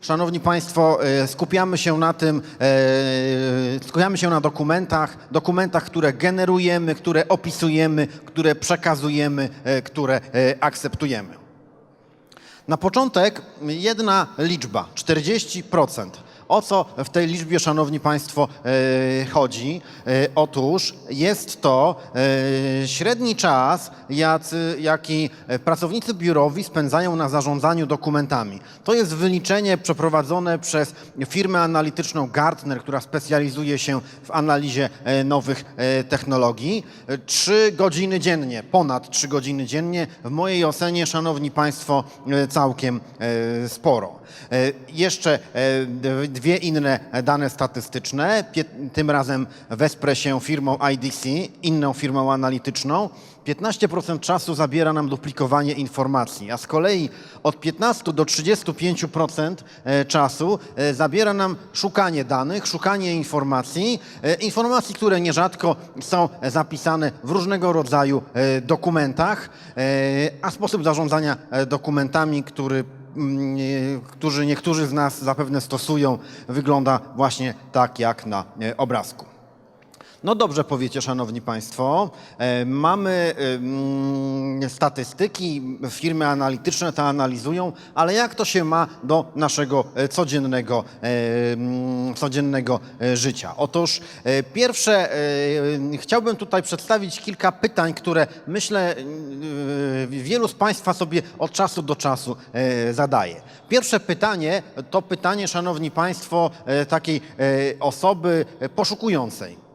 Szanowni Państwo, e, skupiamy się na tym, e, skupiamy się na dokumentach, dokumentach, które generujemy, które opisujemy, które przekazujemy, e, które e, akceptujemy. Na początek jedna liczba 40%. O co w tej liczbie, Szanowni Państwo, e, chodzi? E, Otóż jest to e, średni czas, jaki pracownicy biurowi spędzają na zarządzaniu dokumentami. To jest wyliczenie przeprowadzone przez firmę analityczną Gartner, która specjalizuje się w analizie nowych technologii. Trzy godziny dziennie, ponad trzy godziny dziennie, w mojej ocenie, Szanowni Państwo, całkiem sporo. Jeszcze dwie inne dane statystyczne. Tym razem wesprę się firmą IDC, inną firmą analityczną. 15% czasu zabiera nam duplikowanie informacji, a z kolei od 15 do 35% e, czasu e, zabiera nam szukanie danych, szukanie informacji, e, informacji, które nierzadko są zapisane w różnego rodzaju dokumentach, a sposób zarządzania dokumentami, który którzy niektórzy z nas zapewne stosują, wygląda właśnie tak jak na e, obrazku. No dobrze powiecie, szanowni państwo. E, Mamy statystyki, firmy analityczne to analizują, ale jak to się ma do naszego e, codziennego, em, codziennego e, życia? Otóż e, pierwsze, e, chciałbym tutaj przedstawić kilka pytań, które myślę e, wielu z państwa sobie od czasu do czasu e, zadaje. Pierwsze pytanie to pytanie, szanowni państwo, e, takiej e, osoby e, poszukującej.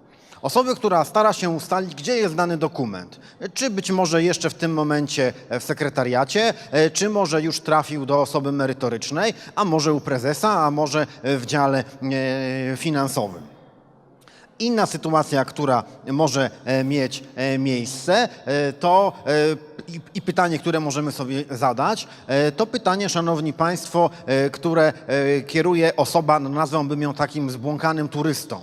Osoby, która stara się ustalić, gdzie jest dany dokument. Czy być może jeszcze w tym momencie w sekretariacie, e, czy może już trafił do osoby merytorycznej, a może u prezesa, a może w dziale e, finansowym. Inna sytuacja, która może e, mieć miejsce, to i, pytanie, które możemy sobie zadać, to pytanie, szanowni państwo, które kieruje osoba, nazwałbym ją takim zbłąkanym turystą.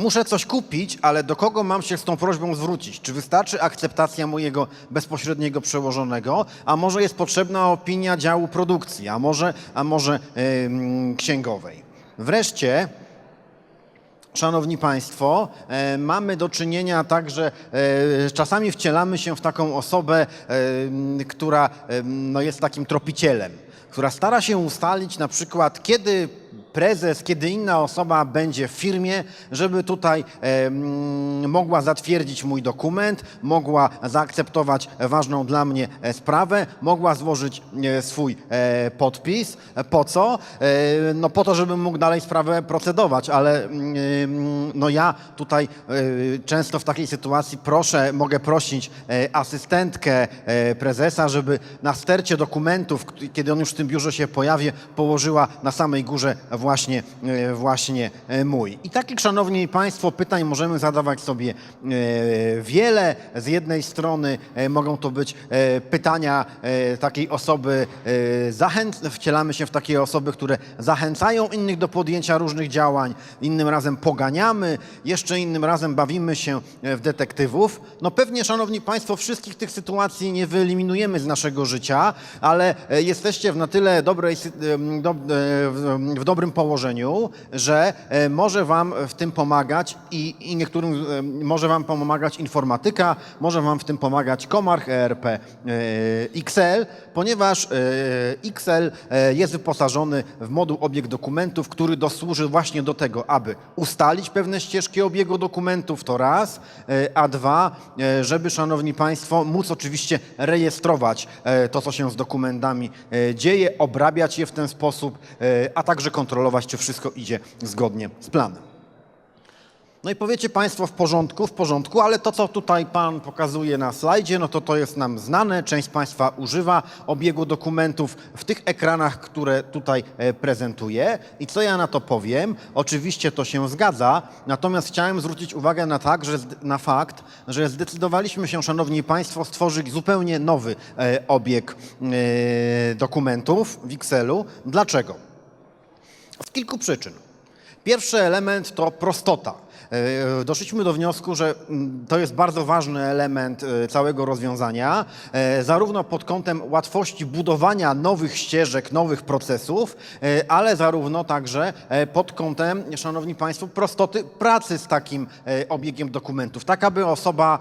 Muszę coś kupić, ale do kogo mam się z tą prośbą zwrócić? Czy wystarczy akceptacja mojego bezpośredniego przełożonego, a może jest potrzebna opinia działu produkcji, a może, a może em, księgowej? Wreszcie, Szanowni Państwo, e, mamy do czynienia także, e, czasami wcielamy się w taką osobę, e, która e, no, jest takim tropicielem, która stara się ustalić na przykład, kiedy prezes, kiedy inna osoba będzie w firmie, żeby tutaj e, mogła zatwierdzić mój dokument, mogła zaakceptować ważną dla mnie e, sprawę, mogła złożyć e, swój e, podpis. Po co? E, No po to, żebym mógł dalej sprawę procedować, ale mm, no ja tutaj e, często w takiej sytuacji proszę, mogę prosić e, asystentkę e, prezesa, żeby na stercie dokumentów, kiedy on już w tym biurze się pojawi, położyła na samej górze właśnie, e, właśnie e, mój. I takich, szanowni państwo, pytań możemy zadawać sobie e, wiele. Z jednej strony mogą to być pytania takiej osoby, zachęc, wcielamy się w takie osoby, które zachęcają innych do podjęcia różnych działań, innym razem poganiamy, jeszcze innym razem bawimy się w detektywów. No pewnie, szanowni państwo, wszystkich tych sytuacji nie wyeliminujemy z naszego życia, ale jesteście w na tyle dobrej, w, w położeniu, że e, może wam w tym pomagać i, i niektórym e, może wam pomagać informatyka, może wam w tym pomagać Komarch ERP e, XL, ponieważ e, XL e, jest wyposażony w moduł obieg dokumentów, który dosłuży właśnie do tego, aby ustalić pewne ścieżki obiegu dokumentów, to raz, a dwa, żeby, szanowni państwo, móc oczywiście rejestrować to, co się z dokumentami dzieje, obrabiać je w ten sposób, a także kontrolować, czy wszystko idzie zgodnie z planem. No i powiecie Państwo w porządku, w porządku, ale to, co tutaj Pan pokazuje na slajdzie, no to to jest nam znane. Część Państwa używa obiegu dokumentów w tych ekranach, które tutaj e, prezentuję. I co ja na to powiem? Oczywiście to się zgadza, natomiast chciałem zwrócić uwagę na, tak, że, na fakt, że zdecydowaliśmy się, Szanowni Państwo, stworzyć zupełnie nowy e, obieg e, dokumentów w Excelu. Dlaczego? Z kilku przyczyn. Pierwszy element to prostota. E, Doszliśmy do wniosku, że mm, to jest bardzo ważny element e, całego rozwiązania, e, zarówno pod kątem łatwości budowania nowych ścieżek, nowych procesów, ale zarówno także pod kątem, szanowni państwo, prostoty pracy z takim obiegiem dokumentów. Tak, aby osoba,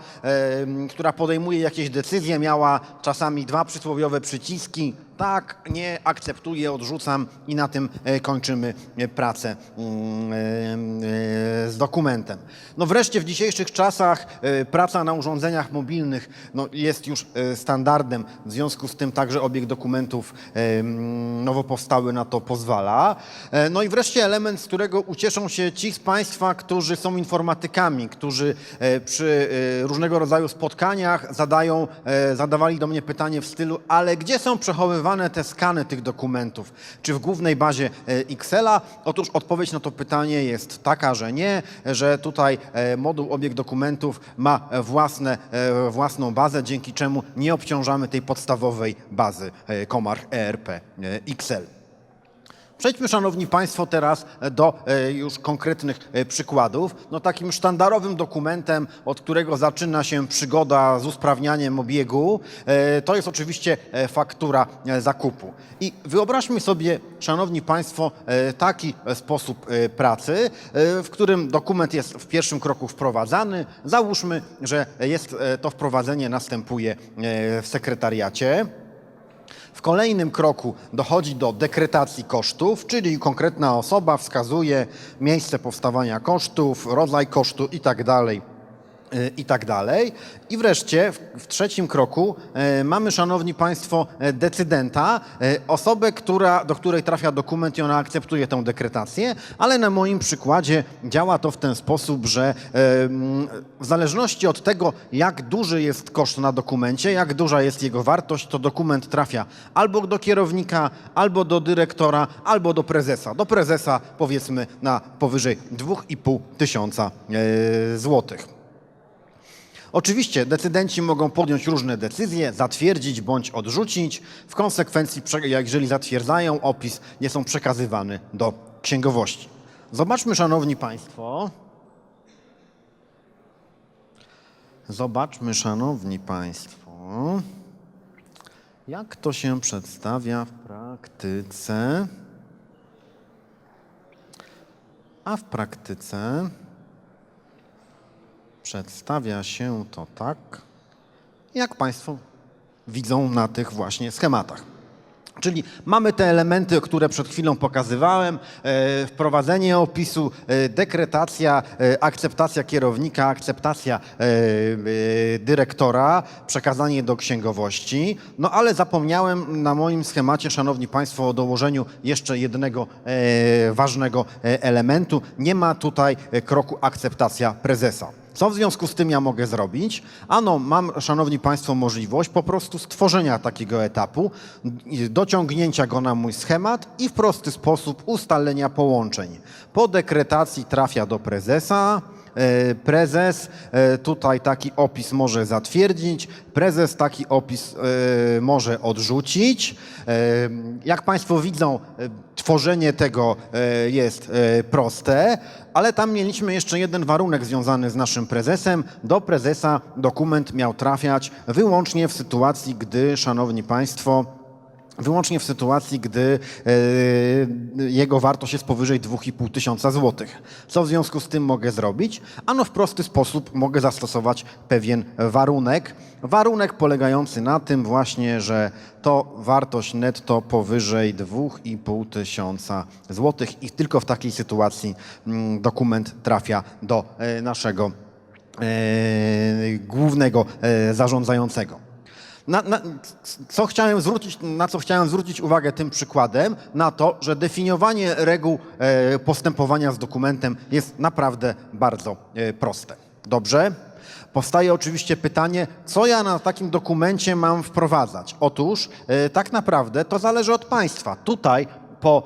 która podejmuje jakieś decyzje, miała czasami dwa przysłowiowe przyciski, tak, nie, akceptuję, odrzucam i na tym e, kończymy e, pracę mm, e, z dokumentem. No wreszcie w dzisiejszych czasach praca na urządzeniach mobilnych no, jest już standardem, w związku z tym także obieg dokumentów mm, nowo powstały na to pozwala. No i wreszcie element, z którego ucieszą się ci z Państwa, którzy są informatykami, którzy przy różnego rodzaju spotkaniach zadają, zadawali do mnie pytanie w stylu, ale gdzie są przechowywane te skany tych dokumentów? Czy w głównej bazie e, Excela? Otóż odpowiedź na to pytanie jest taka, że nie, że tutaj e, moduł obieg dokumentów ma własne, e, własną bazę, dzięki czemu nie obciążamy tej podstawowej bazy Comarch ERP Excel. Przejdźmy, Szanowni Państwo, teraz do e, już konkretnych e, przykładów. No, takim sztandarowym dokumentem, od którego zaczyna się przygoda z usprawnianiem obiegu, e, to jest oczywiście e, faktura e, zakupu. I wyobraźmy sobie, Szanowni Państwo, e, taki e, sposób e, pracy, e, w którym dokument jest w pierwszym kroku wprowadzany. Załóżmy, że jest e, to wprowadzenie następuje e, w sekretariacie. W kolejnym kroku dochodzi do dekretacji kosztów, czyli konkretna osoba wskazuje miejsce powstawania kosztów, rodzaj kosztu itd. I tak dalej. I wreszcie w, trzecim kroku e, mamy, Szanowni Państwo, e, decydenta, e, osobę, która, do której trafia dokument i ona akceptuje tę dekretację, ale na moim przykładzie działa to w ten sposób, że w zależności od tego, jak duży jest koszt na dokumencie, jak duża jest jego wartość, to dokument trafia albo do kierownika, albo do dyrektora, albo do prezesa. Do prezesa powiedzmy na powyżej 2,5 tysiąca złotych. Oczywiście decydenci mogą podjąć różne decyzje, zatwierdzić bądź odrzucić. W konsekwencji, jeżeli zatwierdzają opis, nie są przekazywane do księgowości. Zobaczmy, Szanowni Państwo. Zobaczmy, Szanowni Państwo, jak to się przedstawia w praktyce. A w praktyce przedstawia się to tak, jak Państwo widzą na tych właśnie schematach. Czyli mamy te elementy, które przed chwilą pokazywałem, e, wprowadzenie opisu, e, dekretacja, e, akceptacja kierownika, akceptacja dyrektora, przekazanie do księgowości. No ale zapomniałem na moim schemacie, Szanowni Państwo, o dołożeniu jeszcze jednego ważnego elementu. Nie ma tutaj kroku akceptacja prezesa. Co w związku z tym ja mogę zrobić? Ano, mam, Szanowni Państwo, możliwość po prostu stworzenia takiego etapu, dociągnięcia go na mój schemat i w prosty sposób ustalenia połączeń. Po dekretacji trafia do prezesa. E, Prezes e, tutaj taki opis może zatwierdzić, prezes taki opis e, może odrzucić. Jak Państwo widzą, tworzenie tego jest proste, ale tam mieliśmy jeszcze jeden warunek związany z naszym prezesem. Do prezesa dokument miał trafiać wyłącznie w sytuacji, gdy, Szanowni Państwo, wyłącznie w sytuacji, gdy e, jego wartość jest powyżej 2,5 tysiąca złotych. Co w związku z tym mogę zrobić? Ano w prosty sposób mogę zastosować pewien warunek. Warunek polegający na tym właśnie, że to wartość netto powyżej 2,5 tysiąca złotych i tylko w takiej sytuacji mm, dokument trafia do e, naszego e, głównego zarządzającego. Na, na, co chciałem zwrócić, na co chciałem zwrócić uwagę tym przykładem? Na to, że definiowanie reguł e, postępowania z dokumentem jest naprawdę bardzo e, proste. Dobrze? Powstaje oczywiście pytanie, co ja na takim dokumencie mam wprowadzać? Otóż e, tak naprawdę to zależy od państwa. Tutaj po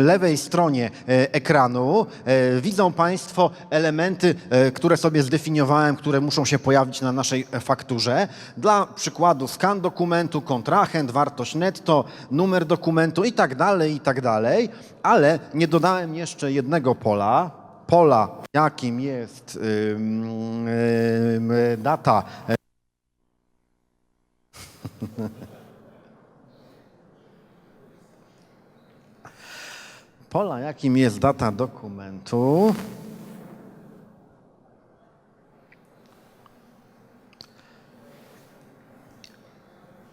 lewej stronie e, ekranu. E, widzą Państwo elementy, e, które sobie zdefiniowałem, które muszą się pojawić na naszej fakturze. Dla przykładu skan dokumentu, kontrahent, wartość netto, numer dokumentu i tak dalej, i tak dalej, ale nie dodałem jeszcze jednego pola, pola, jakim jest data pola, jakim jest data dokumentu.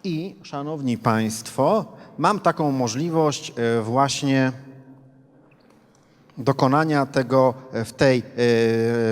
I, szanowni państwo, mam taką możliwość e, właśnie dokonania tego w tej,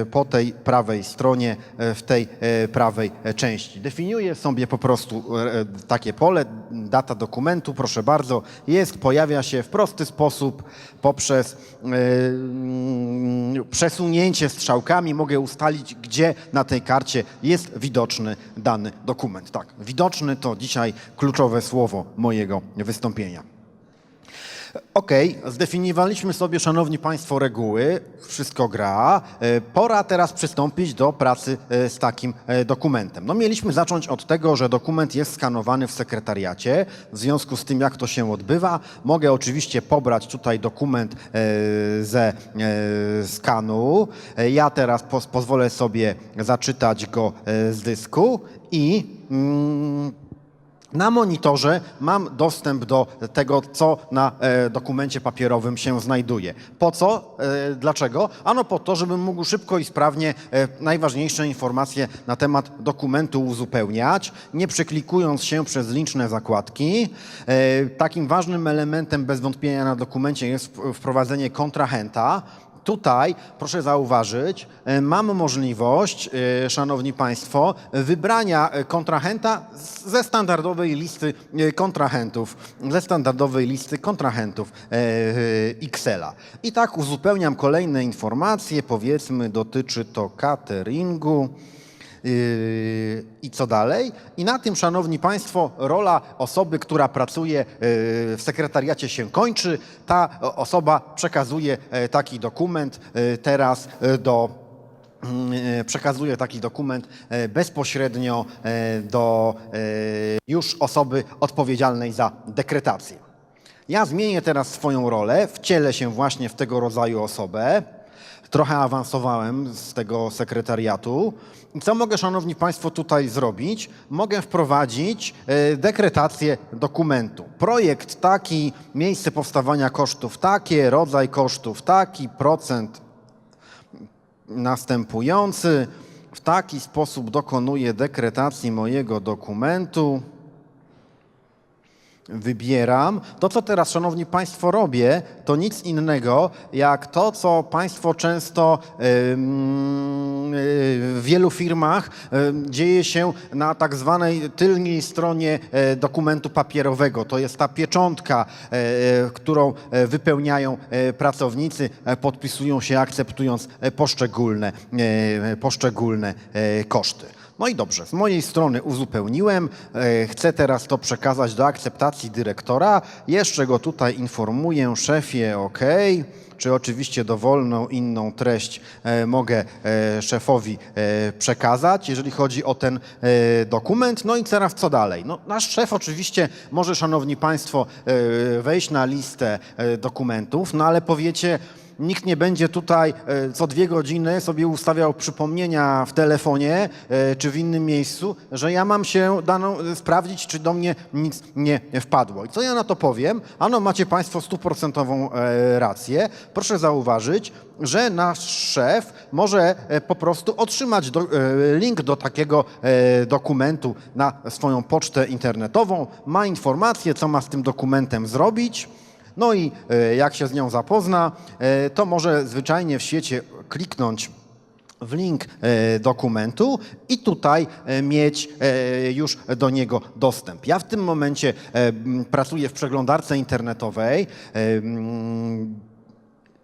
e, po tej prawej stronie, e, w tej e, prawej e, części. Definiuję sobie po prostu e, takie pole, data dokumentu, proszę bardzo, jest, pojawia się w prosty sposób poprzez e, mm, przesunięcie strzałkami. Mogę ustalić, gdzie na tej karcie jest widoczny dany dokument. Tak, widoczny to dzisiaj kluczowe słowo mojego wystąpienia. Okej, zdefiniowaliśmy sobie, szanowni państwo, reguły, wszystko gra. E, Pora teraz przystąpić do pracy e, z takim e, dokumentem. No mieliśmy zacząć od tego, że dokument jest skanowany w sekretariacie. W związku z tym, jak to się odbywa, mogę oczywiście pobrać tutaj dokument ze skanu. Ja teraz pozwolę sobie zaczytać go z dysku i mm, na monitorze mam dostęp do tego, co na e, dokumencie papierowym się znajduje. Po co? E, dlaczego? Ano po to, żebym mógł szybko i sprawnie e, najważniejsze informacje na temat dokumentu uzupełniać, nie przeklikując się przez liczne zakładki. Takim ważnym elementem bez wątpienia na dokumencie jest wprowadzenie kontrahenta. Tutaj, proszę zauważyć, e, mam możliwość, e, Szanowni Państwo, wybrania e, kontrahenta ze standardowej listy kontrahentów, ze standardowej listy kontrahentów Excela. I tak uzupełniam kolejne informacje, powiedzmy, dotyczy to cateringu. Yy, I co dalej? I na tym, Szanowni Państwo, rola osoby, która pracuje yy, w sekretariacie się kończy. Ta osoba przekazuje taki dokument teraz e, do przekazuje taki dokument bezpośrednio do już osoby odpowiedzialnej za dekretację. Ja zmienię teraz swoją rolę, wcielę się właśnie w tego rodzaju osobę. Trochę awansowałem z tego sekretariatu. Co mogę, Szanowni Państwo, tutaj zrobić? Mogę wprowadzić e, dekretację dokumentu. Projekt taki, miejsce powstawania kosztów takie, rodzaj kosztów taki, procent następujący. W taki sposób dokonuję dekretacji mojego dokumentu. Wybieram. To, co teraz, Szanowni Państwo, robię, to nic innego jak to, co Państwo często y, w wielu firmach dzieje się na tak zwanej tylnej stronie e, dokumentu papierowego. To jest ta pieczątka, e, e, którą e, wypełniają e, pracownicy, e, podpisują się akceptując e, poszczególne, e, poszczególne e, koszty. No i dobrze, z mojej strony uzupełniłem. E, Chcę teraz to przekazać do akceptacji dyrektora. Jeszcze go tutaj informuję, szefie, OK. Czy oczywiście dowolną inną treść e, mogę e, szefowi przekazać, jeżeli chodzi o ten dokument. No i teraz co dalej? No, nasz szef oczywiście może, szanowni państwo, wejść na listę dokumentów, no ale powiecie, Nikt nie będzie tutaj e, co dwie godziny sobie ustawiał przypomnienia w telefonie e, czy w innym miejscu, że ja mam się daną e, sprawdzić, czy do mnie nic nie wpadło. I co ja na to powiem? Ano macie Państwo stuprocentową rację. Proszę zauważyć, że nasz szef może po prostu otrzymać do, link do takiego dokumentu na swoją pocztę internetową, ma informację, co ma z tym dokumentem zrobić. No i e, jak się z nią zapozna, e, to może zwyczajnie w świecie kliknąć w link e, dokumentu i tutaj mieć już do niego dostęp. Ja w tym momencie pracuję w przeglądarce internetowej.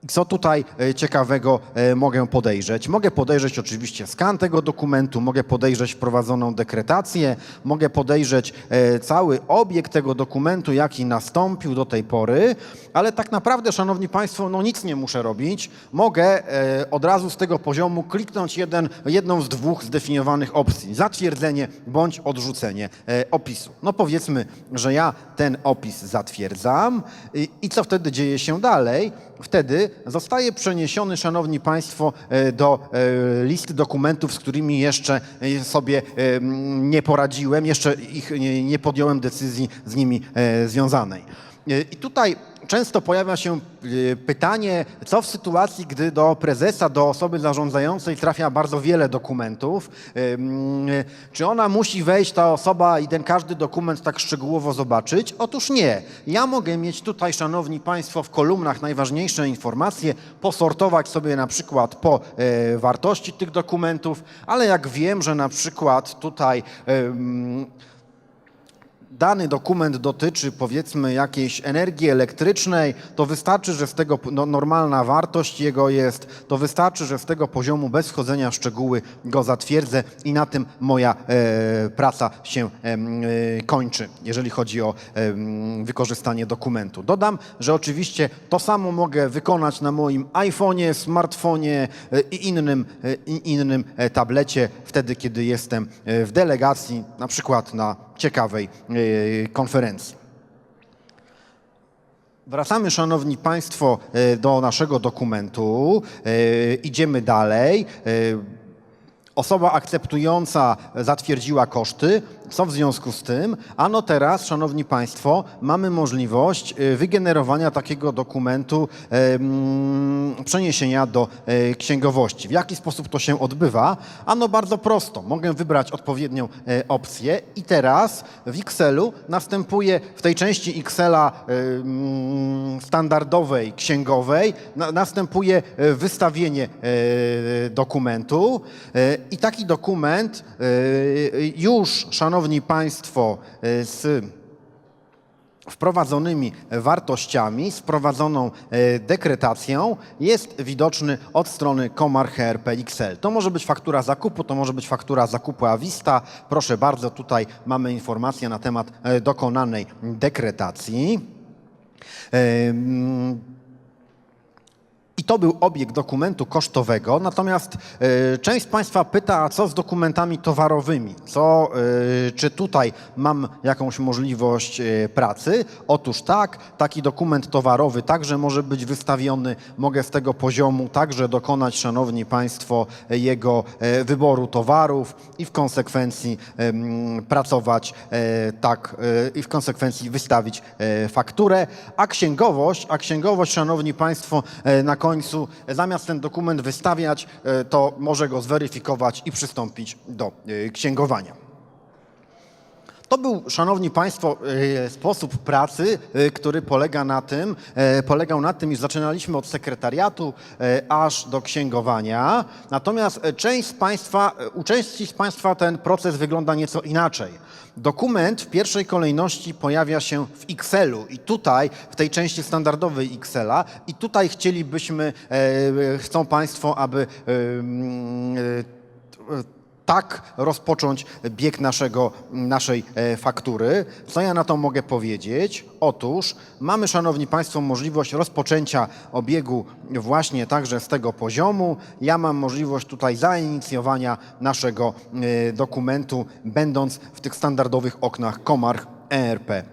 Co tutaj e, ciekawego e, mogę podejrzeć? Mogę podejrzeć oczywiście skan tego dokumentu, mogę podejrzeć wprowadzoną dekretację, mogę podejrzeć e, cały obieg tego dokumentu, jaki nastąpił do tej pory, ale tak naprawdę, Szanowni Państwo, no nic nie muszę robić. Mogę od razu z tego poziomu kliknąć jeden, jedną z dwóch zdefiniowanych opcji. Zatwierdzenie bądź odrzucenie opisu. No powiedzmy, że ja ten opis zatwierdzam i, i co wtedy dzieje się dalej? Wtedy zostaje przeniesiony, Szanowni Państwo, e, do e, listy dokumentów, z którymi jeszcze e, sobie nie poradziłem, jeszcze ich nie, podjąłem decyzji z nimi związanej. E, I tutaj często pojawia się e, pytanie, co w sytuacji, gdy do prezesa, do osoby zarządzającej trafia bardzo wiele dokumentów, e, czy ona musi wejść, ta osoba i ten każdy dokument tak szczegółowo zobaczyć? Otóż nie. Ja mogę mieć tutaj, szanowni państwo, w kolumnach najważniejsze informacje, posortować sobie na przykład po wartości tych dokumentów, ale jak wiem, że na przykład tutaj dany dokument dotyczy powiedzmy jakiejś energii elektrycznej, to wystarczy, że z tego no, normalna wartość jego jest, to wystarczy, że z tego poziomu bez wchodzenia w szczegóły go zatwierdzę i na tym moja e, praca się e, kończy, jeżeli chodzi o em, wykorzystanie dokumentu. Dodam, że oczywiście to samo mogę wykonać na moim iPhone'ie, smartfonie e, i innym, e, i innym e, tablecie, wtedy kiedy jestem e, w delegacji, na przykład na ciekawej e, konferencji. Wracamy, Szanowni Państwo, e, do naszego dokumentu. E, Idziemy dalej. Osoba akceptująca zatwierdziła koszty. Co w związku z tym? Ano teraz, Szanowni Państwo, mamy możliwość e, wygenerowania takiego dokumentu, przeniesienia do e, księgowości. W jaki sposób to się odbywa? Ano bardzo prosto. Mogę wybrać odpowiednią e, opcję i teraz w Excelu następuje w tej części Excela standardowej, księgowej, na, następuje e, wystawienie dokumentu i taki dokument już, Szanowni Państwo, e, z wprowadzonymi wartościami, z wprowadzoną e, dekretacją jest widoczny od strony Komar HRP XL. To może być faktura zakupu, to może być faktura zakupu Avista. Proszę bardzo, tutaj mamy informację na temat e, dokonanej dekretacji. I to był obieg dokumentu kosztowego, natomiast e, część z Państwa pyta, a co z dokumentami towarowymi? Co, e, czy tutaj mam jakąś możliwość e, pracy? Otóż tak, taki dokument towarowy także może być wystawiony. Mogę z tego poziomu także dokonać, Szanowni Państwo, jego e, wyboru towarów i w konsekwencji em, pracować e, tak e, i w konsekwencji wystawić e, fakturę, a księgowość, a księgowość, Szanowni Państwo, e, na końcu zamiast ten dokument wystawiać, e, to może go zweryfikować i przystąpić do e, księgowania. To był, Szanowni Państwo, e, sposób pracy, e, który polega na tym, e, polegał na tym, iż zaczynaliśmy od sekretariatu aż do księgowania. Natomiast część z Państwa, u części z Państwa ten proces wygląda nieco inaczej. Dokument w pierwszej kolejności pojawia się w Excelu i tutaj, w tej części standardowej Excela i tutaj chcielibyśmy, chcą Państwo, aby tak rozpocząć bieg naszego, naszej e, faktury. Co ja na to mogę powiedzieć? Otóż mamy, Szanowni Państwo, możliwość rozpoczęcia obiegu właśnie także z tego poziomu. Ja mam możliwość tutaj zainicjowania naszego e, dokumentu, będąc w tych standardowych oknach Komarch ERP e,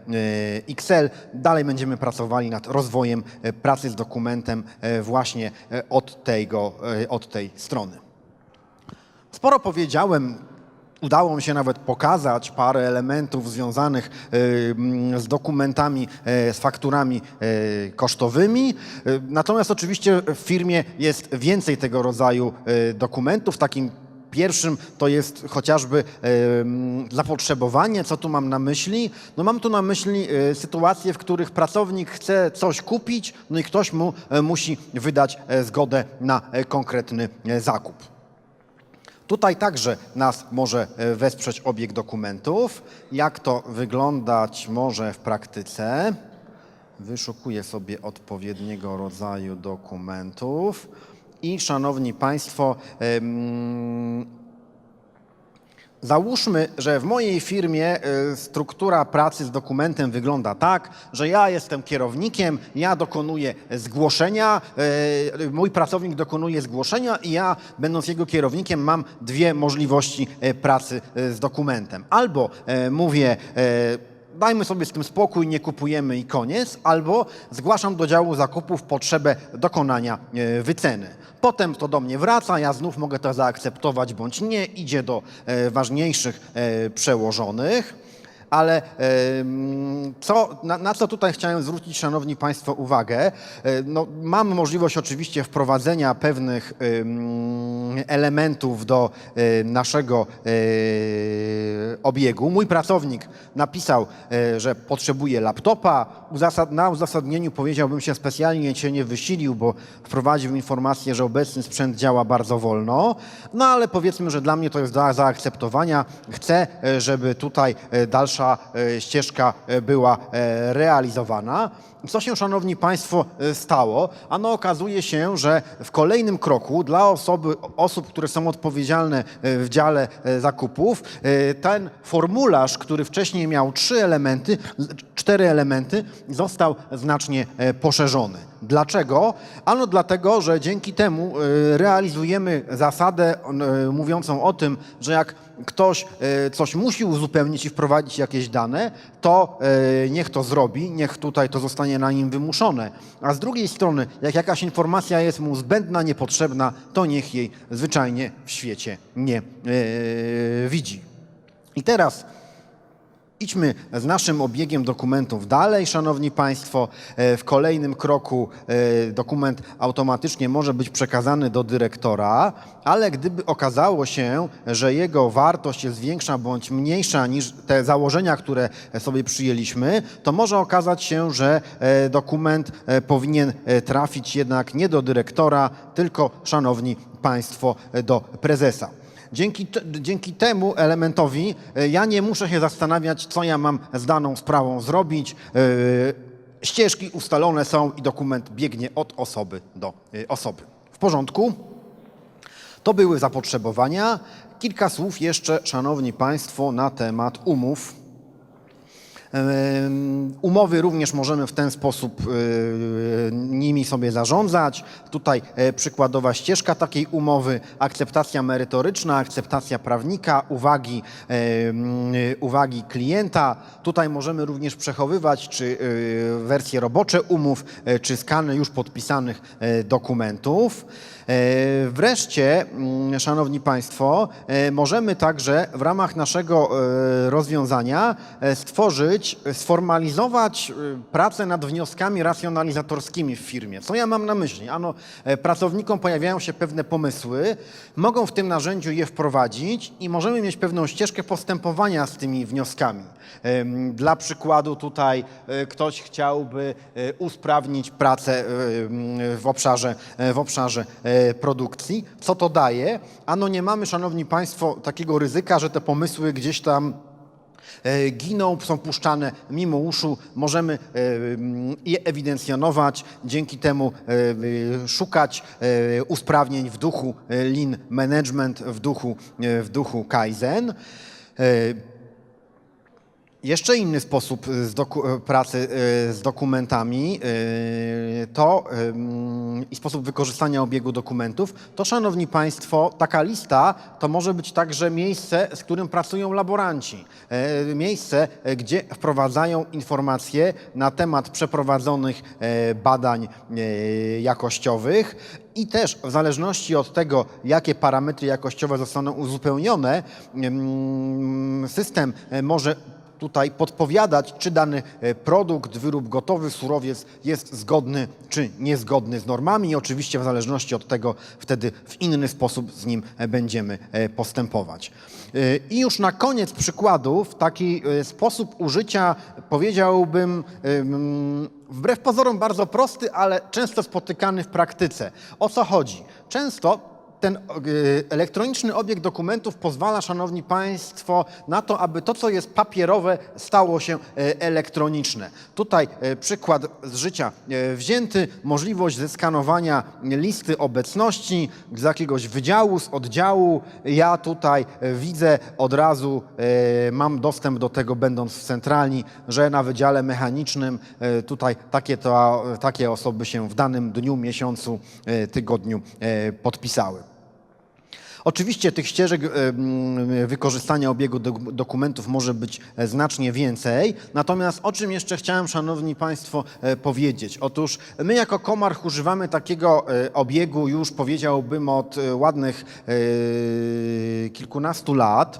XL. Dalej będziemy pracowali nad rozwojem pracy z dokumentem właśnie od, tego, od tej strony. Sporo powiedziałem. Udało mi się nawet pokazać parę elementów związanych mm, z dokumentami, e, z fakturami e, kosztowymi. Natomiast oczywiście w firmie jest więcej tego rodzaju dokumentów. Takim Pierwszym to jest chociażby zapotrzebowanie. Co tu mam na myśli? No mam tu na myśli sytuacje, w których pracownik chce coś kupić, no i ktoś mu musi wydać e, zgodę na e, konkretny e, zakup. Tutaj także nas może e, wesprzeć obieg dokumentów. Jak to wyglądać może w praktyce? Wyszukuję sobie odpowiedniego rodzaju dokumentów. I szanowni Państwo, Załóżmy, że w mojej firmie y, struktura pracy z dokumentem wygląda tak, że ja jestem kierownikiem, ja dokonuję zgłoszenia, y, mój pracownik dokonuje zgłoszenia i ja, będąc jego kierownikiem, mam dwie możliwości y, pracy z dokumentem. Albo mówię, dajmy sobie z tym spokój, nie kupujemy i koniec, albo zgłaszam do działu zakupów potrzebę dokonania e, wyceny. Potem to do mnie wraca, ja znów mogę to zaakceptować bądź nie, idzie do e, ważniejszych e, przełożonych. Ale co, na, na co tutaj chciałem zwrócić, Szanowni Państwo, uwagę? No, mam możliwość oczywiście wprowadzenia pewnych em, elementów do naszego obiegu. Mój pracownik napisał, e, że potrzebuje laptopa. Na uzasadnieniu powiedziałbym się specjalnie się nie wysilił, bo wprowadził informację, że obecny sprzęt działa bardzo wolno. No ale powiedzmy, że dla mnie to jest do zaakceptowania. Chcę, e, żeby tutaj e, dalsza ścieżka była realizowana. Co się, Szanowni Państwo, stało? Ano okazuje się, że w kolejnym kroku dla osoby, osób, które są odpowiedzialne w dziale zakupów, ten formularz, który wcześniej miał trzy elementy, cztery elementy, został znacznie e, poszerzony. Dlaczego? Ano dlatego, że dzięki temu e, realizujemy zasadę e, mówiącą o tym, że jak ktoś coś musi uzupełnić i wprowadzić jakieś dane, to niech to zrobi, niech tutaj to zostanie na nim wymuszone. A z drugiej strony, jak jakaś informacja jest mu zbędna, niepotrzebna, to niech jej zwyczajnie w świecie nie widzi. I teraz Idźmy z naszym obiegiem dokumentów dalej, Szanowni Państwo. E, W kolejnym kroku e, dokument automatycznie może być przekazany do dyrektora, ale gdyby okazało się, że jego wartość jest większa bądź mniejsza niż te założenia, które sobie przyjęliśmy, to może okazać się, że e, dokument powinien trafić jednak nie do dyrektora, tylko, Szanowni Państwo, do prezesa. Dzięki, dzięki temu elementowi e, ja nie muszę się zastanawiać, co ja mam z daną sprawą zrobić. E, Ścieżki ustalone są i dokument biegnie od osoby do e, osoby. W porządku? To były zapotrzebowania. Kilka słów jeszcze, Szanowni Państwo, na temat umów. Umowy również możemy w ten sposób e, nimi sobie zarządzać. Tutaj e, przykładowa ścieżka takiej umowy, akceptacja merytoryczna, akceptacja prawnika, uwagi, uwagi klienta. Tutaj możemy również przechowywać czy e, wersje robocze umów, czy skany już podpisanych dokumentów. E, Wreszcie, mm, Szanowni Państwo, e, możemy także w ramach naszego e, rozwiązania stworzyć, sformalizować pracę nad wnioskami racjonalizatorskimi w firmie. Co ja mam na myśli? Ano, pracownikom pojawiają się pewne pomysły, mogą w tym narzędziu je wprowadzić i możemy mieć pewną ścieżkę postępowania z tymi wnioskami. Dla przykładu tutaj ktoś chciałby usprawnić pracę w obszarze, w obszarze produkcji. Co to daje? Ano nie mamy, Szanowni Państwo, takiego ryzyka, że te pomysły gdzieś tam e, giną, są puszczane mimo uszu. Możemy e, m, je ewidencjonować, dzięki temu e, e, szukać e, usprawnień w duchu e, lean management, w duchu, e, w duchu Kaizen. Jeszcze inny sposób y, y, pracy y, z dokumentami to i sposób wykorzystania obiegu dokumentów, to szanowni Państwo, taka lista to może być także miejsce, z którym pracują laboranci. Miejsce, gdzie wprowadzają informacje na temat przeprowadzonych badań jakościowych i też w zależności od tego, jakie parametry jakościowe zostaną uzupełnione, system może tutaj podpowiadać, czy dany e, produkt, wyrób gotowy, surowiec jest zgodny czy niezgodny z normami i oczywiście w zależności od tego wtedy w inny sposób z nim e, będziemy e, postępować. I już na koniec przykładów taki sposób użycia powiedziałbym wbrew pozorom bardzo prosty, ale często spotykany w praktyce. O co chodzi? Często ten e, elektroniczny obieg dokumentów pozwala, Szanowni Państwo, na to, aby to, co jest papierowe, stało się e, elektroniczne. Tutaj e, przykład z życia wzięty, możliwość zeskanowania listy obecności z jakiegoś wydziału, z oddziału. Ja tutaj widzę od razu, mam dostęp do tego, będąc w centralni, że na wydziale mechanicznym tutaj takie, to, takie osoby się w danym dniu, miesiącu, tygodniu podpisały. Oczywiście tych ścieżek wykorzystania obiegu dok- dokumentów może być e, znacznie więcej, natomiast o czym jeszcze chciałem, Szanowni Państwo, e, powiedzieć? Otóż my jako Komarch używamy takiego e, obiegu już powiedziałbym od ładnych kilkunastu lat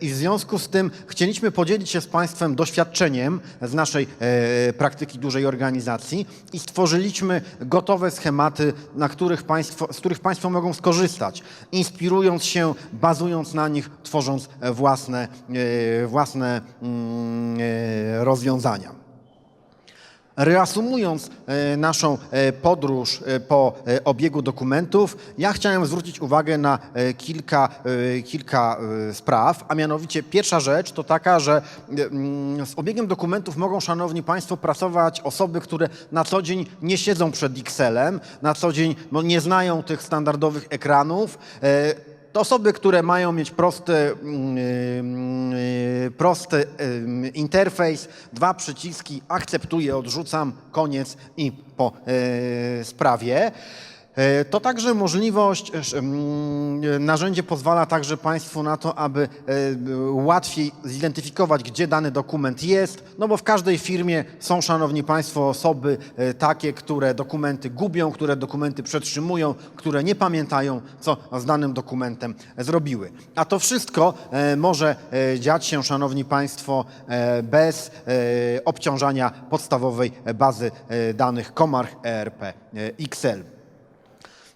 i w związku z tym chcieliśmy podzielić się z Państwem doświadczeniem z naszej praktyki dużej organizacji i stworzyliśmy gotowe schematy, na których państwo, z których Państwo mogą skorzystać, inspirując się, bazując na nich, tworząc e, własne, e, własne mm, e, rozwiązania. Reasumując e, naszą e, podróż e, po obiegu dokumentów, ja chciałem zwrócić uwagę na kilka, kilka spraw, a mianowicie pierwsza rzecz to taka, że mm, z obiegiem dokumentów mogą, Szanowni Państwo, pracować osoby, które na co dzień nie siedzą przed Excelem, na co dzień nie znają tych standardowych ekranów. To osoby, które mają mieć prosty, mm, y, prosty y, interfejs, dwa przyciski, akceptuję, odrzucam, koniec i po y, sprawie. E, To także możliwość, esz, mm, narzędzie pozwala także Państwu na to, aby e, łatwiej zidentyfikować, gdzie dany dokument jest, no bo w każdej firmie są, Szanowni Państwo, osoby e, takie, które dokumenty gubią, które dokumenty przetrzymują, które nie pamiętają, co z danym dokumentem zrobiły. A to wszystko e, może e, dziać się, Szanowni Państwo, e, bez e, obciążania podstawowej bazy e, danych Comarch ERP e, XL.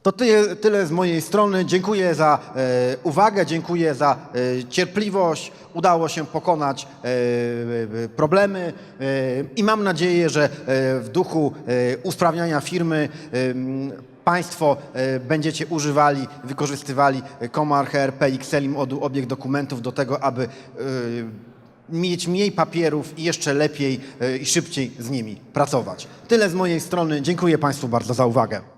To tyle, tyle z mojej strony. Dziękuję za e, uwagę, dziękuję za e, cierpliwość. Udało się pokonać e, e, problemy e, i mam nadzieję, że e, w duchu e, usprawniania firmy e, Państwo e, będziecie używali, wykorzystywali ERP Excel i moduł obieg dokumentów do tego, aby e, mieć mniej papierów i jeszcze lepiej e, i szybciej z nimi pracować. Tyle z mojej strony. Dziękuję Państwu bardzo za uwagę.